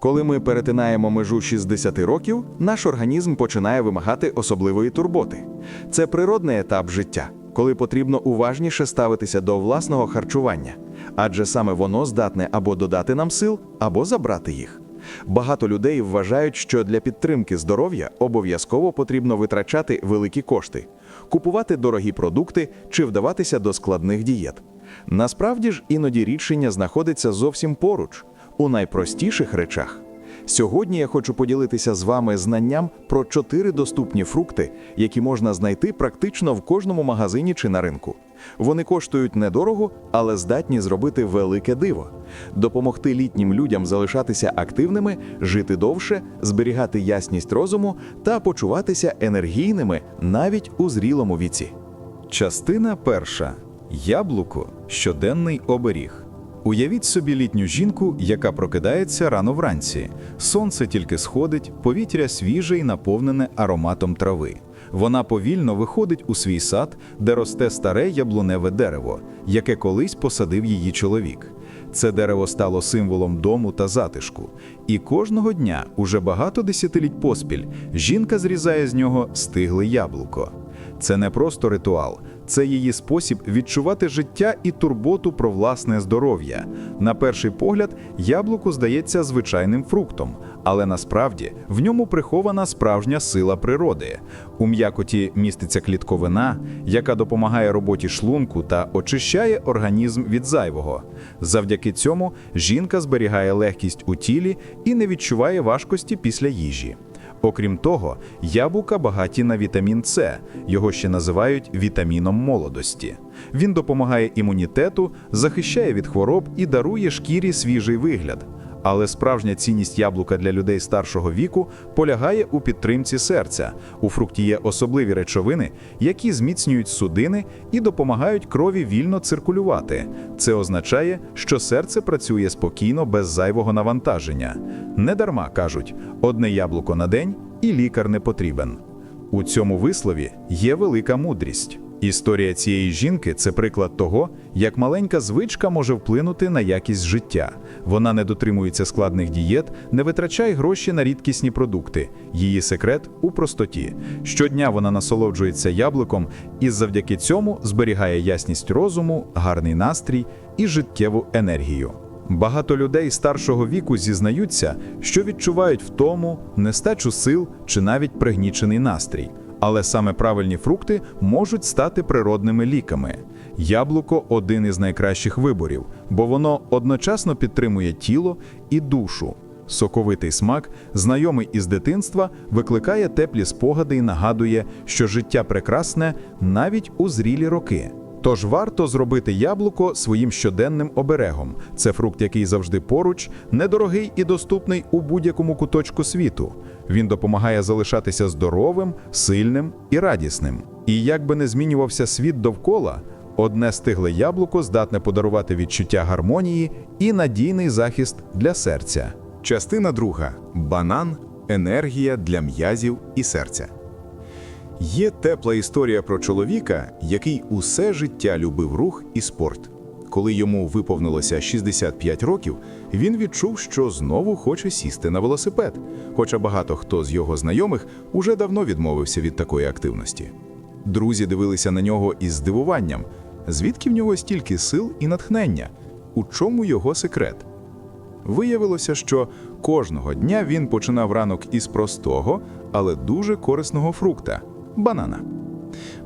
Коли ми перетинаємо межу 60 років, наш організм починає вимагати особливої турботи. Це природний етап життя, коли потрібно уважніше ставитися до власного харчування, адже саме воно здатне або додати нам сил, або забрати їх. Багато людей вважають, що для підтримки здоров'я обов'язково потрібно витрачати великі кошти, купувати дорогі продукти чи вдаватися до складних дієт. Насправді ж іноді рішення знаходиться зовсім поруч, у найпростіших речах. Сьогодні я хочу поділитися з вами знанням про чотири доступні фрукти, які можна знайти практично в кожному магазині чи на ринку. Вони коштують недорого, але здатні зробити велике диво, допомогти літнім людям залишатися активними, жити довше, зберігати ясність розуму та почуватися енергійними навіть у зрілому віці. Частина перша. Яблуко щоденний оберіг. Уявіть собі літню жінку, яка прокидається рано вранці. Сонце тільки сходить, повітря свіже і наповнене ароматом трави. Вона повільно виходить у свій сад, де росте старе яблуневе дерево, яке колись посадив її чоловік. Це дерево стало символом дому та затишку. І кожного дня, уже багато десятиліть поспіль, жінка зрізає з нього стигле яблуко. Це не просто ритуал, це її спосіб відчувати життя і турботу про власне здоров'я. На перший погляд, яблуко здається звичайним фруктом, але насправді в ньому прихована справжня сила природи. У м'якоті міститься клітковина, яка допомагає роботі шлунку та очищає організм від зайвого. Завдяки цьому жінка зберігає легкість у тілі і не відчуває важкості після їжі. Окрім того, яблука багаті на вітамін С, його ще називають вітаміном молодості. Він допомагає імунітету, захищає від хвороб і дарує шкірі свіжий вигляд. Але справжня цінність яблука для людей старшого віку полягає у підтримці серця. У фрукті є особливі речовини, які зміцнюють судини і допомагають крові вільно циркулювати. Це означає, що серце працює спокійно без зайвого навантаження. Недарма кажуть: одне яблуко на день і лікар не потрібен. У цьому вислові є велика мудрість. Історія цієї жінки це приклад того, як маленька звичка може вплинути на якість життя. Вона не дотримується складних дієт, не витрачає гроші на рідкісні продукти. Її секрет у простоті. Щодня вона насолоджується яблуком і завдяки цьому зберігає ясність розуму, гарний настрій і життєву енергію. Багато людей старшого віку зізнаються, що відчувають втому, нестачу сил чи навіть пригнічений настрій. Але саме правильні фрукти можуть стати природними ліками. Яблуко один із найкращих виборів, бо воно одночасно підтримує тіло і душу. Соковитий смак, знайомий із дитинства, викликає теплі спогади і нагадує, що життя прекрасне навіть у зрілі роки. Тож варто зробити яблуко своїм щоденним оберегом. Це фрукт, який завжди поруч, недорогий і доступний у будь-якому куточку світу. Він допомагає залишатися здоровим, сильним і радісним. І як би не змінювався світ довкола, одне стигле яблуко здатне подарувати відчуття гармонії і надійний захист для серця. Частина друга банан енергія для м'язів і серця. Є тепла історія про чоловіка, який усе життя любив рух і спорт. Коли йому виповнилося 65 років, він відчув, що знову хоче сісти на велосипед, хоча багато хто з його знайомих уже давно відмовився від такої активності. Друзі дивилися на нього із здивуванням, звідки в нього стільки сил і натхнення, у чому його секрет. Виявилося, що кожного дня він починав ранок із простого, але дуже корисного фрукта банана.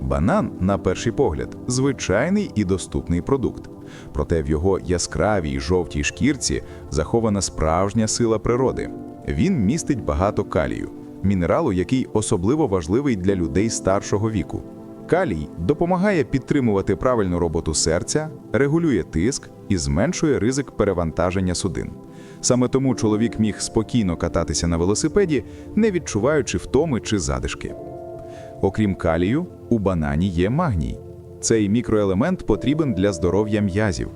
Банан, на перший погляд, звичайний і доступний продукт. Проте в його яскравій жовтій шкірці захована справжня сила природи. Він містить багато калію, мінералу, який особливо важливий для людей старшого віку. Калій допомагає підтримувати правильну роботу серця, регулює тиск і зменшує ризик перевантаження судин. Саме тому чоловік міг спокійно кататися на велосипеді, не відчуваючи втоми чи задишки. Окрім калію, у банані є магній. Цей мікроелемент потрібен для здоров'я м'язів.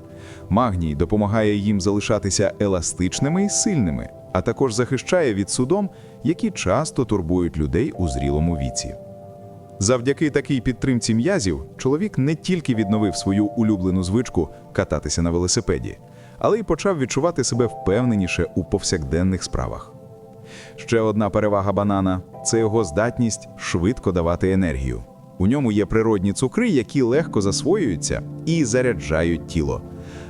Магній допомагає їм залишатися еластичними і сильними, а також захищає від судом, які часто турбують людей у зрілому віці. Завдяки такій підтримці м'язів чоловік не тільки відновив свою улюблену звичку кататися на велосипеді, але й почав відчувати себе впевненіше у повсякденних справах. Ще одна перевага банана це його здатність швидко давати енергію. У ньому є природні цукри, які легко засвоюються і заряджають тіло.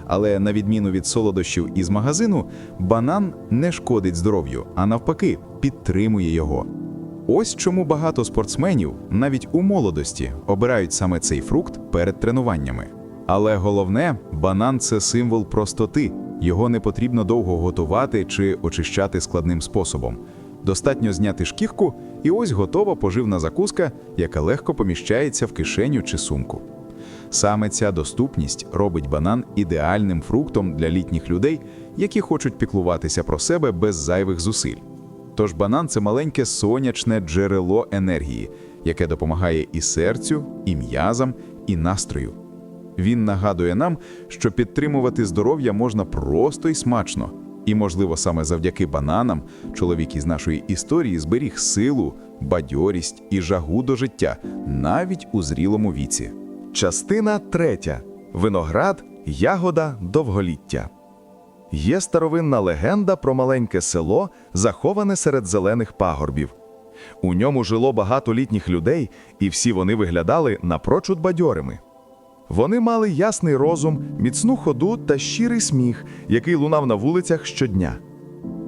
Але на відміну від солодощів із магазину, банан не шкодить здоров'ю, а навпаки, підтримує його. Ось чому багато спортсменів, навіть у молодості, обирають саме цей фрукт перед тренуваннями. Але головне, банан це символ простоти. Його не потрібно довго готувати чи очищати складним способом. Достатньо зняти шкірку, і ось готова поживна закуска, яка легко поміщається в кишеню чи сумку. Саме ця доступність робить банан ідеальним фруктом для літніх людей, які хочуть піклуватися про себе без зайвих зусиль. Тож банан це маленьке сонячне джерело енергії, яке допомагає і серцю, і м'язам, і настрою. Він нагадує нам, що підтримувати здоров'я можна просто і смачно. І, можливо, саме завдяки бананам чоловік із нашої історії зберіг силу, бадьорість і жагу до життя навіть у зрілому віці. Частина третя. Виноград, ягода, довголіття. Є старовинна легенда про маленьке село, заховане серед зелених пагорбів. У ньому жило багато літніх людей, і всі вони виглядали напрочуд бадьорими. Вони мали ясний розум, міцну ходу та щирий сміх, який лунав на вулицях щодня.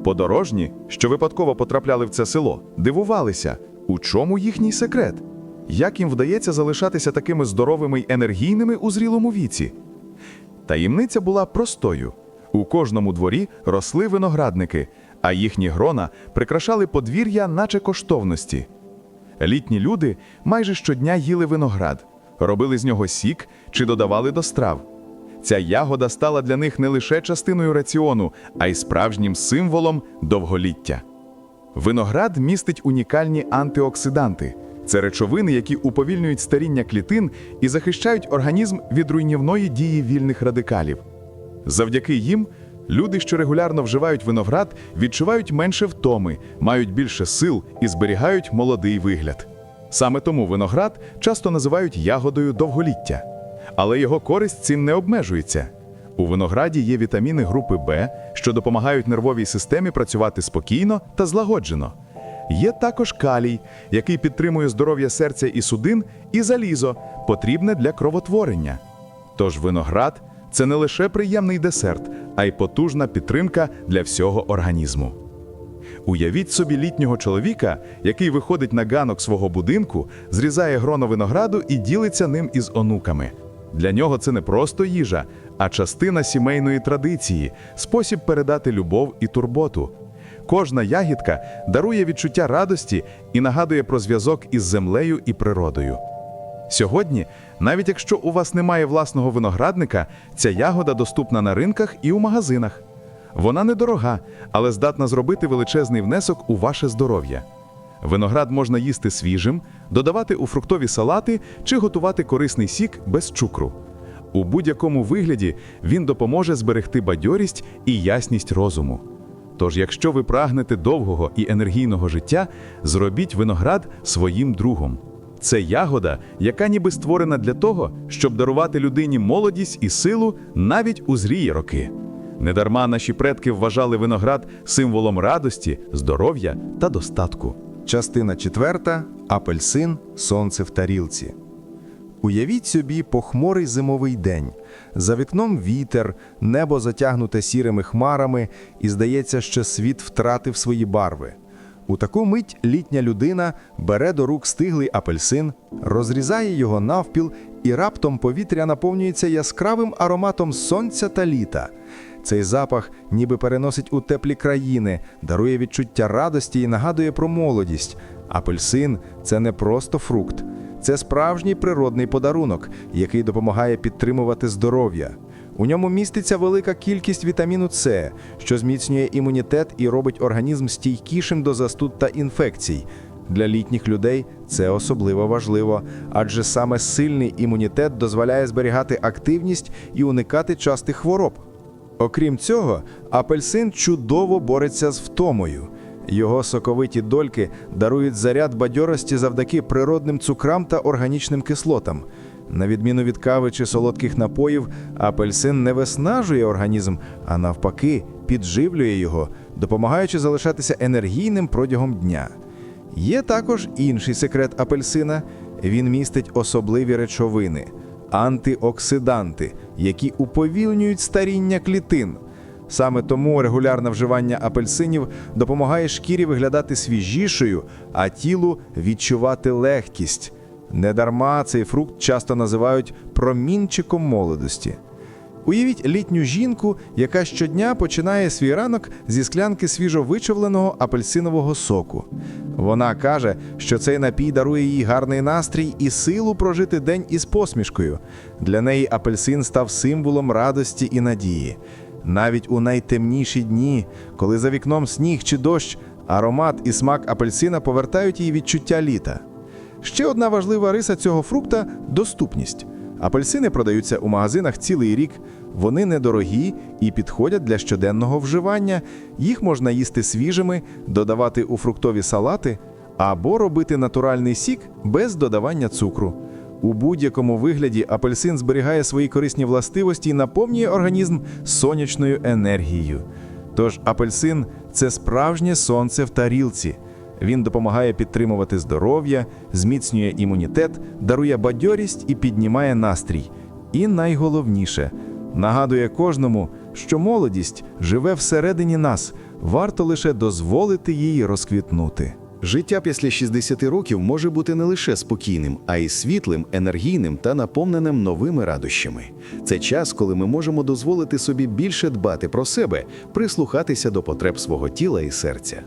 Подорожні, що випадково потрапляли в це село, дивувалися, у чому їхній секрет, як їм вдається залишатися такими здоровими й енергійними у зрілому віці. Таємниця була простою: у кожному дворі росли виноградники, а їхні грона прикрашали подвір'я, наче коштовності. Літні люди майже щодня їли виноград, робили з нього сік чи додавали до страв. Ця ягода стала для них не лише частиною раціону, а й справжнім символом довголіття. Виноград містить унікальні антиоксиданти. Це речовини, які уповільнюють старіння клітин і захищають організм від руйнівної дії вільних радикалів. Завдяки їм люди, що регулярно вживають виноград, відчувають менше втоми, мають більше сил і зберігають молодий вигляд. Саме тому виноград часто називають ягодою довголіття. Але його користь цим не обмежується. У винограді є вітаміни групи Б, що допомагають нервовій системі працювати спокійно та злагоджено. Є також калій, який підтримує здоров'я серця і судин, і залізо, потрібне для кровотворення. Тож виноград це не лише приємний десерт, а й потужна підтримка для всього організму. Уявіть собі літнього чоловіка, який виходить на ганок свого будинку, зрізає гроно винограду і ділиться ним із онуками. Для нього це не просто їжа, а частина сімейної традиції, спосіб передати любов і турботу. Кожна ягідка дарує відчуття радості і нагадує про зв'язок із землею і природою. Сьогодні, навіть якщо у вас немає власного виноградника, ця ягода доступна на ринках і у магазинах. Вона недорога, але здатна зробити величезний внесок у ваше здоров'я. Виноград можна їсти свіжим, додавати у фруктові салати чи готувати корисний сік без цукру. У будь-якому вигляді він допоможе зберегти бадьорість і ясність розуму. Тож, якщо ви прагнете довгого і енергійного життя, зробіть виноград своїм другом. Це ягода, яка ніби створена для того, щоб дарувати людині молодість і силу навіть у зрії роки. Недарма наші предки вважали виноград символом радості, здоров'я та достатку. Частина четверта апельсин, сонце в тарілці. Уявіть собі похмурий зимовий день. За вікном вітер, небо затягнуте сірими хмарами, і здається, що світ втратив свої барви. У таку мить літня людина бере до рук стиглий апельсин, розрізає його навпіл, і раптом повітря наповнюється яскравим ароматом сонця та літа. Цей запах ніби переносить у теплі країни, дарує відчуття радості і нагадує про молодість. Апельсин це не просто фрукт, це справжній природний подарунок, який допомагає підтримувати здоров'я. У ньому міститься велика кількість вітаміну С, що зміцнює імунітет і робить організм стійкішим до застуд та інфекцій. Для літніх людей це особливо важливо, адже саме сильний імунітет дозволяє зберігати активність і уникати частих хвороб. Окрім цього, апельсин чудово бореться з втомою. Його соковиті дольки дарують заряд бадьорості завдяки природним цукрам та органічним кислотам. На відміну від кави чи солодких напоїв, апельсин не виснажує організм, а навпаки, підживлює його, допомагаючи залишатися енергійним протягом дня. Є також інший секрет апельсина: він містить особливі речовини антиоксиданти, які уповільнюють старіння клітин. Саме тому регулярне вживання апельсинів допомагає шкірі виглядати свіжішою, а тілу відчувати легкість. Недарма цей фрукт часто називають промінчиком молодості. Уявіть літню жінку, яка щодня починає свій ранок зі склянки свіжовичавленого апельсинового соку. Вона каже, що цей напій дарує їй гарний настрій і силу прожити день із посмішкою. Для неї апельсин став символом радості і надії. Навіть у найтемніші дні, коли за вікном сніг чи дощ, аромат і смак апельсина повертають їй відчуття літа. Ще одна важлива риса цього фрукта доступність. Апельсини продаються у магазинах цілий рік. Вони недорогі і підходять для щоденного вживання. Їх можна їсти свіжими, додавати у фруктові салати або робити натуральний сік без додавання цукру. У будь-якому вигляді апельсин зберігає свої корисні властивості і наповнює організм сонячною енергією. Тож апельсин це справжнє сонце в тарілці. Він допомагає підтримувати здоров'я, зміцнює імунітет, дарує бадьорість і піднімає настрій. І найголовніше нагадує кожному, що молодість живе всередині нас, варто лише дозволити їй розквітнути. Життя після 60 років може бути не лише спокійним, а й світлим, енергійним та наповненим новими радощами. Це час, коли ми можемо дозволити собі більше дбати про себе, прислухатися до потреб свого тіла і серця.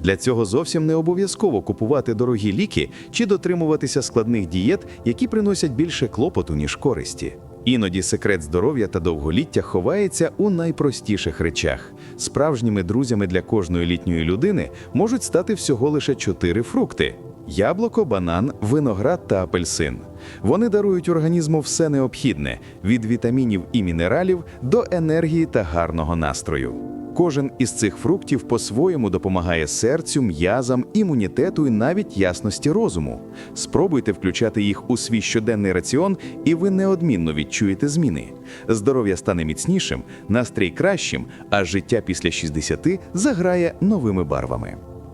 Для цього зовсім не обов'язково купувати дорогі ліки чи дотримуватися складних дієт, які приносять більше клопоту, ніж користі. Іноді секрет здоров'я та довголіття ховається у найпростіших речах. Справжніми друзями для кожної літньої людини можуть стати всього лише чотири фрукти: яблуко, банан, виноград та апельсин. Вони дарують організму все необхідне від вітамінів і мінералів до енергії та гарного настрою. Кожен із цих фруктів по-своєму допомагає серцю, м'язам, імунітету і навіть ясності розуму. Спробуйте включати їх у свій щоденний раціон, і ви неодмінно відчуєте зміни. Здоров'я стане міцнішим, настрій кращим, а життя після 60 заграє новими барвами.